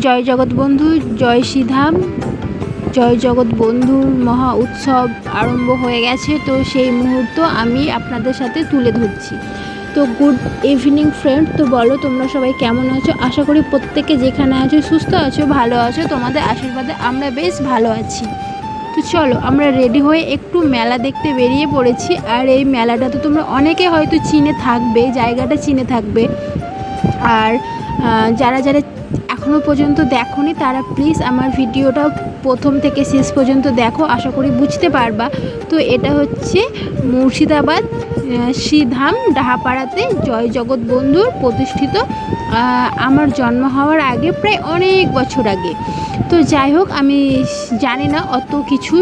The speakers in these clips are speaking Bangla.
জয় জগৎ বন্ধু, জয় শ্রীধাম। জয় জগৎ বন্ধুর মহা উৎসব আরম্ভ হয়ে গেছে। তো সেই মুহূর্ত আমি আপনাদের সাথে তুলে ধরছি। তো গুড ইভিনিং ফ্রেন্ড, তো বলো তোমরা সবাই কেমন আছো? আশা করি প্রত্যেকে যেখানে আছো, সুস্থ আছো, ভালো আছো। তোমাদের আশীর্বাদে আমরা বেশ ভালো আছি। তো চলো, আমরা রেডি হয়ে একটু মেলা দেখতে বেরিয়ে পড়েছি। আর এই মেলাটা তো তোমরা অনেকে হয়তো চিনে থাকবে, জায়গাটা চিনে থাকবে। আর যারা যারা এখনও পর্যন্ত দেখনি, তারা প্লিজ আমার ভিডিওটা প্রথম থেকে শেষ পর্যন্ত দেখো, আশা করি বুঝতে পারবা। তো এটা হচ্ছে মুর্শিদাবাদ শ্রীধাম, ডাহাপাড়াতে জয় জগৎ বন্ধুর প্রতিষ্ঠিত আমার জন্ম হওয়ার আগে, প্রায় অনেক বছর আগে। তো যাই হোক, আমি জানি না অত কিছু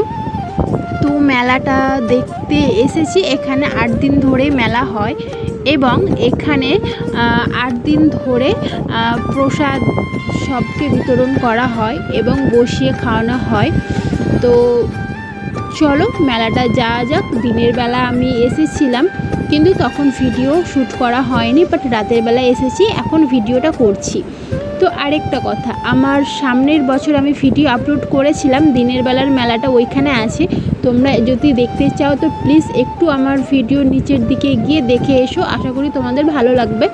তো মেলাটা দেখতে এসেছি। এখানে আট দিন ধরে মেলা হয় এবং এখানে আট দিন ধরে প্রসাদ সবকে বিতরণ করা হয় এবং বসিয়ে খাওয়ানো হয়। তো চলো মেলাটা যাওয়া যাক। দিনের বেলা আমি এসেছিলাম কিন্তু তখন ভিডিও শ্যুট করা হয়নি বাট রাতের বেলা এসেছি। এখন ভিডিওটা করছি। তো আরেকটা কথা, আমার সামনের বছর আমি ভিডিও আপলোড করেছিলাম, দিনের বেলার মেলাটা ওইখানে আছে, তোমরা যদি দেখতে চাও তো প্লিজ একটু আমার ভিডিও নিচের দিকে গিয়ে দেখে এসো, আশা করি তোমাদের ভালো লাগবে।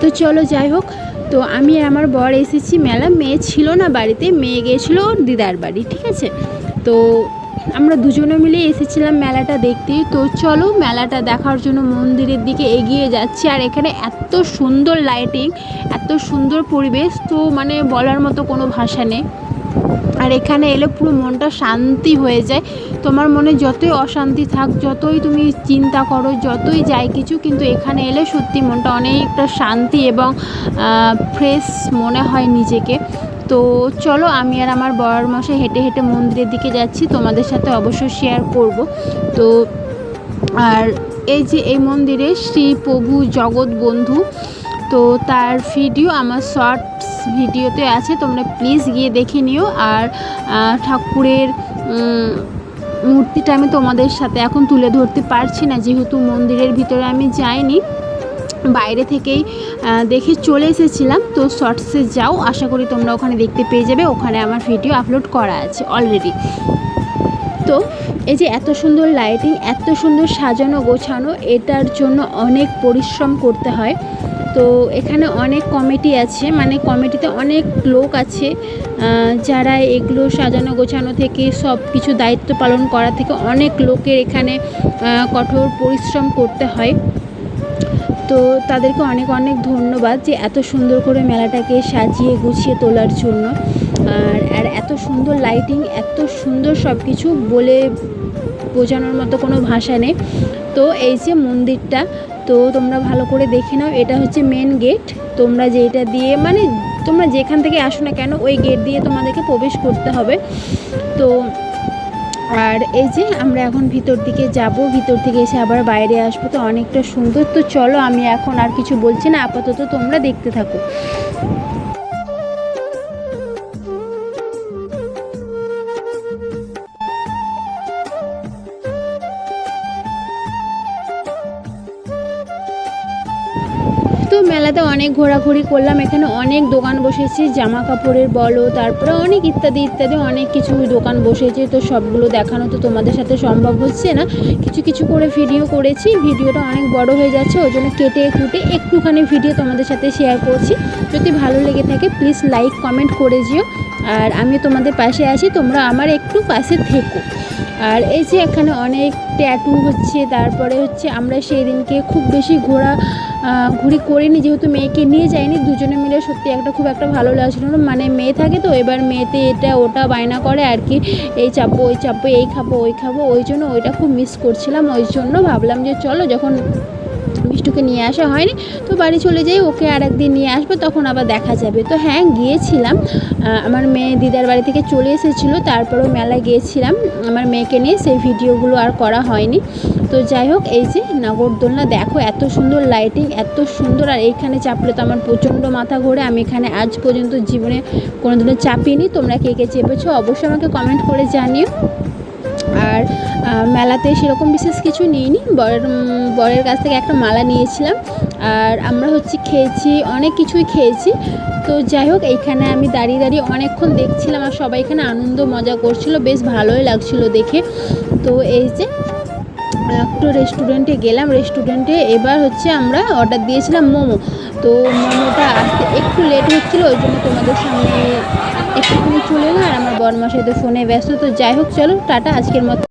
তো চলো যাই হোক, তো আমি আমার বর এসেছি মেলা, মেয়ে ছিল না বাড়িতে, মেয়ে গিয়েছিল দিদার বাড়ি, ঠিক আছে? তো আমরা দুজনে মিলে এসেছিলাম মেলাটা দেখতে। তো চলো মেলাটা দেখার জন্য মন্দিরের দিকে এগিয়ে যাচ্ছি। আর এখানে এত সুন্দর লাইটিং এত সুন্দর পরিবেশ, তো মানে বলার মতো কোনো ভাষা নেই। আর এখানে এলে পুরো মনটা শান্তি হয়ে যায়। তোমার মনে যতই অশান্তি থাক, যতই তুমি চিন্তা করো, যতই যাই কিছু, কিন্তু এখানে এলে সত্যি মনটা অনেকটা শান্তি এবং ফ্রেশ মনে হয় নিজেকে। তো চলো, আমি আর আমার বর মশাই হেঁটে হেঁটে মন্দিরের দিকে যাচ্ছি। তোমাদের সাথে অবশ্যই শেয়ার করব। তো, আর এই যে এই মন্দিরে শ্রী প্রভু জগৎ বন্ধু তো তার ভিডিও আমার শর্টস ভিডিওতে আছে, তোমরা প্লিজ গিয়ে দেখে নিও। আর ঠাকুরের মূর্তিটা আমি তোমাদের সাথে এখন তুলে ধরতে পারছি না, যেহেতু মন্দিরের ভিতরে আমি যাইনি। বাইরে থেকেই দেখে চলে এসেছিলাম। তো শর্টসে যাও, আশা করি তোমরা ওখানে দেখতে পেয়ে যাবে। ওখানে আমার ভিডিও আপলোড করা আছে অলরেডি তো, এই যে এত সুন্দর লাইটিং এত সুন্দর সাজানো গোছানো, এটার জন্য অনেক পরিশ্রম করতে হয়। তো এখানে অনেক কমিটি আছে মানে কমিটিতে অনেক লোক আছে যারা এগুলো সাজানো গোছানো থেকে সব কিছু দায়িত্ব পালন করা থেকে অনেক লোকের এখানে কঠোর পরিশ্রম করতে হয়। তো তাদেরকে অনেক অনেক ধন্যবাদ যে এত সুন্দর করে মেলাটাকে সাজিয়ে গুছিয়ে তোলার জন্য। আর আর এত সুন্দর লাইটিং এত সুন্দর সব কিছু বলে বোঝানোর মতো কোনো ভাষা নেই। তো এই যে মন্দিরটা তো তোমরা ভালো করে দেখে নাও, এটা হচ্ছে মেন গেট তোমরা যেটা দিয়ে মানে তোমরা যেখান থেকে আসো না কেন, ওই গেট দিয়ে তোমাদেরকে প্রবেশ করতে হবে। তো আর এই যে আমরা এখন ভিতর দিকে যাব, ভিতর থেকে এসে আবার বাইরে আসব। তো অনেকটা সুন্দর। তো চলো, আমি এখন আর কিছু বলছি না, আপাতত তোমরা দেখতে থাকো। তো মেলাতে অনেক ঘোরাঘুরি করলাম। এখানে অনেক দোকান বসেছে জামা কাপড়ের বলো, তারপরে অনেক ইত্যাদি ইত্যাদি, অনেক কিছু দোকান বসেছে। তো সবগুলো দেখানো তো তোমাদের সাথে সম্ভব হচ্ছে না। কিছু কিছু করে ভিডিও করেছি। ভিডিওটা অনেক বড় হয়ে যাচ্ছে, ওই জন্য কেটে, কুটে একটুখানি ভিডিও তোমাদের সাথে শেয়ার করছি। যদি ভালো লেগে থাকে প্লিজ লাইক কমেন্ট করে যেও। আর আমি তোমাদের পাশে আছি, তোমরা আমার একটু পাশে থেকো। আর এই যে এখানে অনেক ট্যাটু হচ্ছে, তারপরে হচ্ছে আমরা সেই দিনকে খুব বেশি ঘোরা ঘুরি করিনি, যেহেতু মেয়েকে নিয়ে যায়নি দুজনে মিলে সত্যি একটা খুব একটা ভালো লাগছিল। মানে মেয়ে থাকে তো, এবার মেয়েতে এটা ওটা বায়না করে আর কি, এই চাপবো, ওই চাপবো, এই খাব, ওই খাব, ওই জন্য ওইটা খুব মিস করছিলাম। ওই জন্য ভাবলাম যে চলো, যখন মিষ্টুকে নিয়ে আসা হয়নি। তো বাড়ি চলে যাই, ওকে আর একদিন নিয়ে আসব, তখন আবার দেখা যাবে। তো হ্যাঁ গিয়েছিলাম। আমার মেয়ে দিদার বাড়ি থেকে চলে এসেছিল, তারপরেও মেলায় গিয়েছিলাম। আমার মেয়েকে নিয়ে সেই ভিডিওগুলো আর করা হয়নি। তো যাই হোক, এই যে নাগরদোলনা, দেখো এত সুন্দর লাইটিং এত সুন্দর। আর এইখানে চাপলে তো আমার প্রচণ্ড মাথা ঘোরে। আমি এখানে আজ পর্যন্ত জীবনে কোনো দিনও চাপিনি। তোমরা কে কে চেপেছো, অবশ্যই আমাকে কমেন্ট করে জানিও। মেলাতে সেরকম বিশেষ কিছু নিইনি। বরের বরের কাছ থেকে একটা মালা নিয়েছিলাম। আর আমরা হচ্ছে খেয়েছি, অনেক কিছুই খেয়েছি। তো যাই হোক, এইখানে আমি দাঁড়িয়ে দাঁড়িয়ে অনেকক্ষণ দেখছিলাম আর সবাই এখানে আনন্দ, মজা করছিল। বেশ ভালোই লাগছিল দেখে। তো এই যে, একটু রেস্টুরেন্টে গেলাম। রেস্টুরেন্টে এবার হচ্ছে আমরা অর্ডার দিয়েছিলাম মোমো। তো মোমোটা আসতে একটু লেট হচ্ছিল, ওই জন্য তোমাদের সামনে একটুখানি চলে এলাম আর আমার বরমাসাই তো ফোনে ব্যস্ত। তো যাই হোক, চলো, টাটা, আজকের মতো।